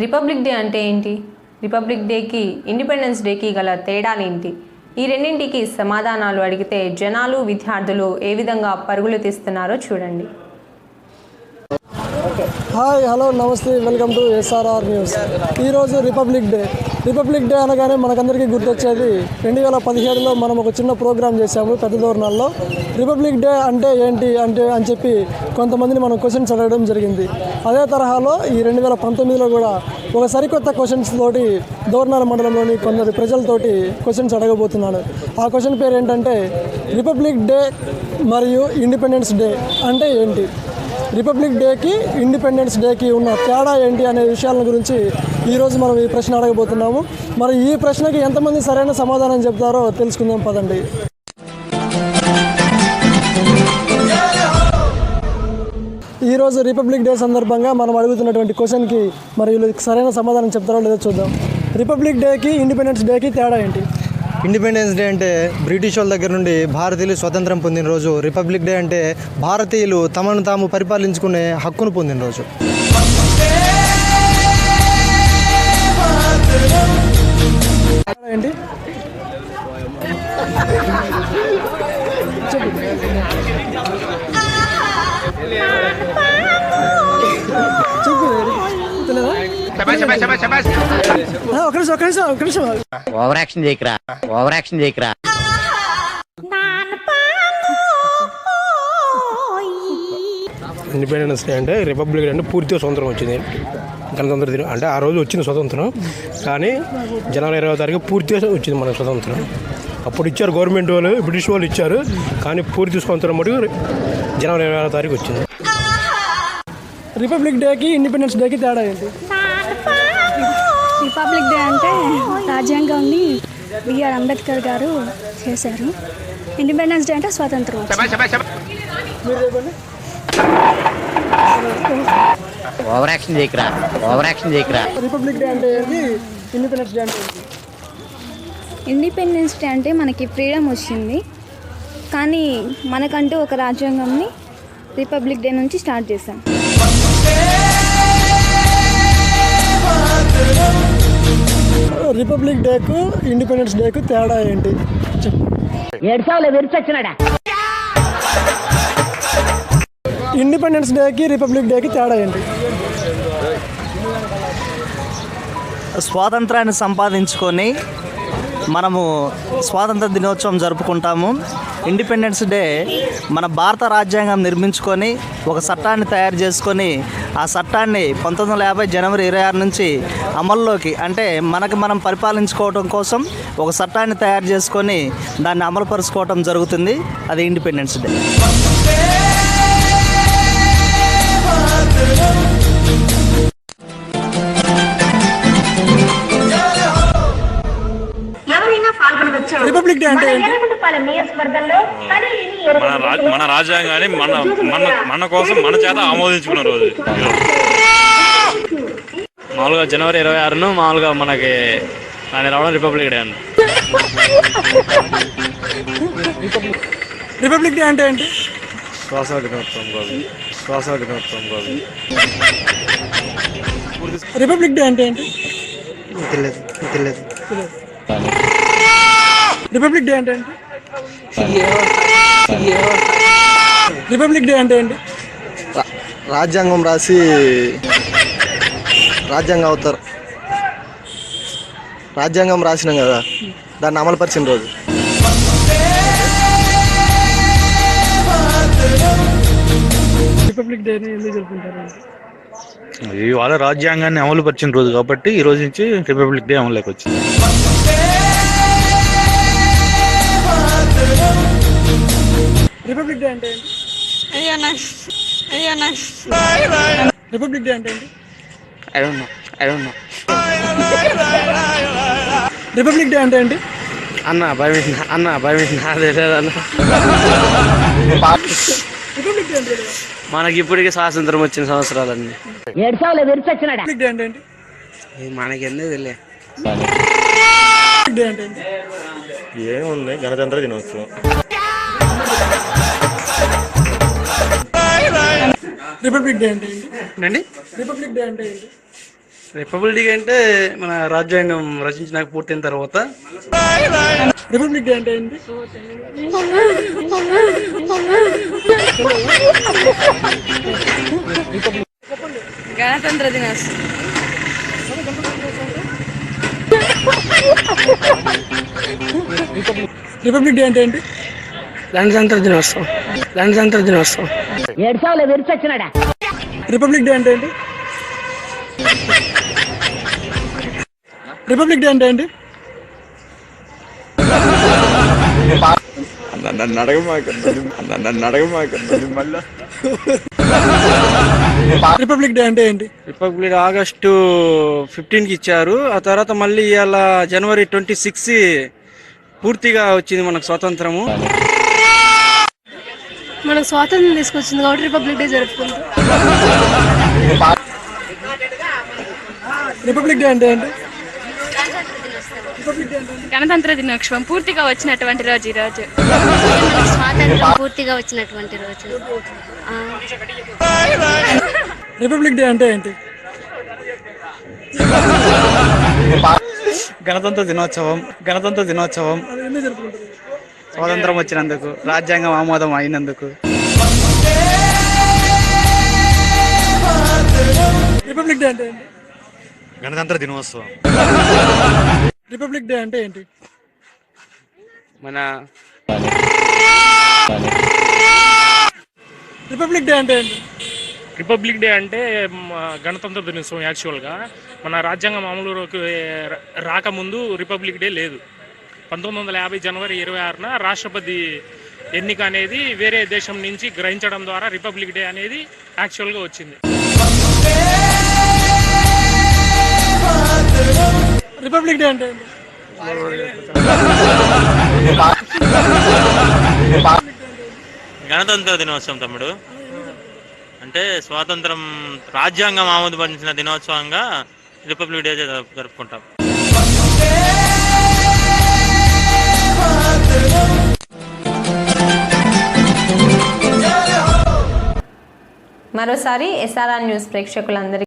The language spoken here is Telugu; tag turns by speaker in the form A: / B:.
A: రిపబ్లిక్ డే అంటే ఏంటి? రిపబ్లిక్ డేకి ఇండిపెండెన్స్ డేకి గల తేడాలేంటి ఈ రెండింటికి సమాధానాలు అడిగితే జనాలు విద్యార్థులు ఏ విధంగా పరుగులు తీస్తున్నారో చూడండి.
B: హాయ్ హలో నమస్తే వెల్కమ్ టు ఎస్ఆర్ఆర్ న్యూస్. ఈరోజు రిపబ్లిక్ డే. రిపబ్లిక్ డే అనగానే మనకందరికీ గుర్తొచ్చేది. రెండు వేల పదిహేడులో మనం ఒక చిన్న ప్రోగ్రామ్ చేశాము పెద్ద దూరణాల్లో రిపబ్లిక్ డే అంటే ఏంటి అంటే అని చెప్పి కొంతమందిని మనం క్వశ్చన్స్ అడగడం జరిగింది. అదే తరహాలో ఈ రెండు వేల పంతొమ్మిదిలో కూడా ఒక సరికొత్త క్వశ్చన్స్ తోటి దోర్నాల మండలంలోని కొందరు ప్రజలతోటి క్వశ్చన్స్ అడగబోతున్నాను. ఆ క్వశ్చన్ పేరు ఏంటంటే రిపబ్లిక్ డే మరియు ఇండిపెండెన్స్ డే అంటే ఏంటి? రిపబ్లిక్ డేకి ఇండిపెండెన్స్ డేకి ఉన్న తేడా ఏంటి అనే విషయాల గురించి ఈరోజు మనం ఈ ప్రశ్న అడగబోతున్నాము. మరి ఈ ప్రశ్నకి ఎంతమంది సరైన సమాధానం చెప్తారో తెలుసుకుందాం పదండి. ఈరోజు రిపబ్లిక్ డే సందర్భంగా మనం అడుగుతున్నటువంటి క్వశ్చన్కి మరి వీళ్ళు సరైన సమాధానం చెప్తారో లేదో చూద్దాం. రిపబ్లిక్ డేకి ఇండిపెండెన్స్ డేకి తేడా ఏంటి?
C: ఇండిపెండెన్స్ డే అంటే బ్రిటిష్ వాళ్ళ దగ్గర నుండి భారతీయులు స్వతంత్రం పొందిన రోజు రిపబ్లిక్ డే అంటే భారతీయులు తమను తాము పరిపాలించుకునే హక్కును పొందిన రోజు.
B: ఒక నిమిషం ఒక నిమిషం ఒక నిమిషం.
D: ఓవర్ యాక్షన్ చేయకరా. ఓవర్ యాక్షన్ చేయకరా.
E: ఇండిపెండెన్స్ డే అంటే రిపబ్లిక్ డే అంటే పూర్తిగా స్వతంత్రం వచ్చింది. గణతంత్ర దినం అంటే ఆ రోజు వచ్చింది స్వతంత్రం. కానీ జనవరి ఇరవై తారీఖు పూర్తిగా వచ్చింది మనకు స్వతంత్రం. అప్పుడు ఇచ్చారు గవర్నమెంట్ వాళ్ళు బ్రిటిష్ వాళ్ళు ఇచ్చారు. కానీ పూర్తి స్వతంత్రం మటుకు జనవరి ఇరవై ఆరో తారీఖు వచ్చింది.
B: రిపబ్లిక్ డేకి ఇండిపెండెన్స్ డేకి తేడా ఏంటి?
F: రిపబ్లిక్ డే అంటే రాజ్యాంగాన్ని బిఆర్ అంబేద్కర్ గారు చేశారు. ఇండిపెండెన్స్ డే అంటే స్వాతంత్రం
D: ఓవర్ యాక్షన్ చేయకరా ఓవర్ యాక్షన్ చేయకరా.
B: రిపబ్లిక్ డే అంటే ఇండిపెండెన్స్ డే అంటే
F: ఇండిపెండెన్స్ డే అంటే మనకి ఫ్రీడమ్ వచ్చింది. కానీ మనకంటూ ఒక రాజ్యాంగంని రిపబ్లిక్ డే నుంచి స్టార్ట్ చేశాం.
B: రిపబ్లిక్ డేకు ఇండిపెండెన్స్ డేకు తేడా ఏంటి? చెప్పు.
D: ఏడ్చావులే విరిచొచ్చినాడా
B: ఇండిపెండెన్స్ డేకి రిపబ్లిక్ డేకి తేడా ఏంటి?
G: స్వాతంత్రాన్ని సంపాదించుకొని మనము స్వాతంత్ర దినోత్సవం జరుపుకుంటాము. ఇండిపెండెన్స్ డే మన భారత రాజ్యాంగం నిర్మించుకొని ఒక చట్టాన్ని తయారు చేసుకొని ఆ చట్టాన్ని పంతొమ్మిది వందల యాభై జనవరి ఇరవై ఆరు నుంచి అమల్లోకి అంటే మనకు మనం పరిపాలించుకోవడం కోసం ఒక చట్టాన్ని తయారు చేసుకొని దాన్ని అమలుపరుచుకోవడం జరుగుతుంది. అది ఇండిపెండెన్స్ డే
B: రిపబ్లిక్ డే అంటే ఏంటి?
H: మన రా- మన రాజ్యాంగాన్ని మన మన మన కోసం మన చేత ఆమోదించుకున్న రోజు. మామూలుగా జనవరి ఇరవై ఆరును మామూలుగా మనకి ఆయన రావడం రిపబ్లిక్ డే అండి
B: రిపబ్లిక్ డే అంటే ఏంటి?
H: స్వాతంత్ర దినోత్సవం రోజు. స్వాతంత్ర దినోత్సవం రోజు.
B: రిపబ్లిక్ డే అంటే ఏంటి?
C: తెలియదు తెలియదు
B: రిపబ్లిక్ డే అంటే ఏంటి? రిపబ్లిక్ డే అంటే ఏంటి?
C: రాజ్యాంగం రాసి రాజ్యాంగం అవుతారు. రాజ్యాంగం రాసినాం కదా దాన్ని అమలుపరిచిన రోజు.
B: రిపబ్లిక్ డే ఎందుకు జరుపుకుంటారు?
H: ఇవాళ రాజ్యాంగాన్ని అమలు పరిచిన రోజు కాబట్టి ఈ రోజు నుంచి రిపబ్లిక్ డే అమలులోకి వచ్చింది.
B: రిపబ్లిక్ డే అంటే ఏంటి? రిపబ్లిక్ డే అంటే ఏంటి?
D: అన్న భయం అన్న భయం అదే లేదన్న
B: రిపబ్లిక్ డే అంటే ఏంటి?
D: మనకి ఇప్పటికే స్వాతంత్రం వచ్చిన సంవత్సరాలన్నీ.
G: ఏడ్చావులే విరిచొచ్చినాడా
B: రిపబ్లిక్ డే అంటే ఏంటి?
D: మనకి ఎందుకు తెలియదు.
B: రిపబ్లిక్ డే అంటే ఏంటి?
H: ఏముంది? గణతంత్ర దినోత్సవం.
B: రిపబ్లిక్ డే అంటే ఏంటి?
D: అండి
B: రిపబ్లిక్ డే అంటే ఏంటి?
I: రిపబ్లిక్ అంటే మన రాజ్యాంగం రచించినాక పూర్తయిన తర్వాత.
J: రిపబ్లిక్ డే అంటే ఏంటి?
K: గణతంత్ర దినోత్సవం.
J: రిపబ్లిక్ డే అంటే ఏంటి?
I: గణతంత్ర దినోత్సవం. గణతంత్ర దినోత్సవం.
J: రిపబ్లిక్ డే అంటే ఏంటి? రిపబ్లిక్ డే అంటే ఏంటి? రిపబ్లిక్ డే అంటే ఏంటి?
I: రిపబ్లిక్ ఆగస్టు ఫిఫ్టీన్కి ఇచ్చారు. ఆ తర్వాత మళ్ళీ ఇవాళ జనవరి ట్వంటీ సిక్స్ పూర్తిగా వచ్చింది మనకు స్వాతంత్రము.
K: మనకు స్వాతంత్రం తీసుకొచ్చింది కాబట్టి రిపబ్లిక్ డే జరుపుకుంటాం.
J: రిపబ్లిక్ డే అంటే ఏంటి?
K: గణతంత్ర దినోత్సవం పూర్తిగా వచ్చినటువంటి రోజు ఈ రోజు.
L: స్వాతంత్రం పూర్తిగా వచ్చినటువంటి రోజు.
J: రిపబ్లిక్ డే అంటే ఏంటి?
I: గణతంత్ర దినోత్సవం గణతంత్ర దినోత్సవం. స్వాతంత్రం వచ్చినందుకు రాజ్యాంగం ఆమోదం అయినందుకు.
J: రిపబ్లిక్ డే అంటే ఏంటి?
M: గణతంత్ర దినోత్సవం.
J: రిపబ్లిక్ డే అంటే ఏంటి?
I: మన
J: రిపబ్లిక్ డే అంటే ఏంటి?
N: రిపబ్లిక్ డే అంటే గణతంత్ర దినోత్సవం యాక్చువల్గా మన రాజ్యాంగం అమలులోకి రాకముందు రిపబ్లిక్ డే లేదు. పంతొమ్మిది వందల యాభై జనవరి ఇరవై ఆరున రాష్ట్రపతి ఎన్నిక అనేది వేరే దేశం నుంచి గ్రహించడం ద్వారా రిపబ్లిక్ డే అనేది యాక్చువల్గా వచ్చింది.
J: రిపబ్లిక్ డే అంటే
M: గణతంత్ర దినోత్సవం తమ్ముడు. అంటే స్వాతంత్రం రాజ్యాంగం ఆమోదపరిచిన దినోత్సవంగా రిపబ్లిక్ డే జరుపు- జరుపుకుంటాం.
A: మరోసారి ఎస్ఆర్ఆర్ న్యూస్ ప్రేక్షకులందరికీ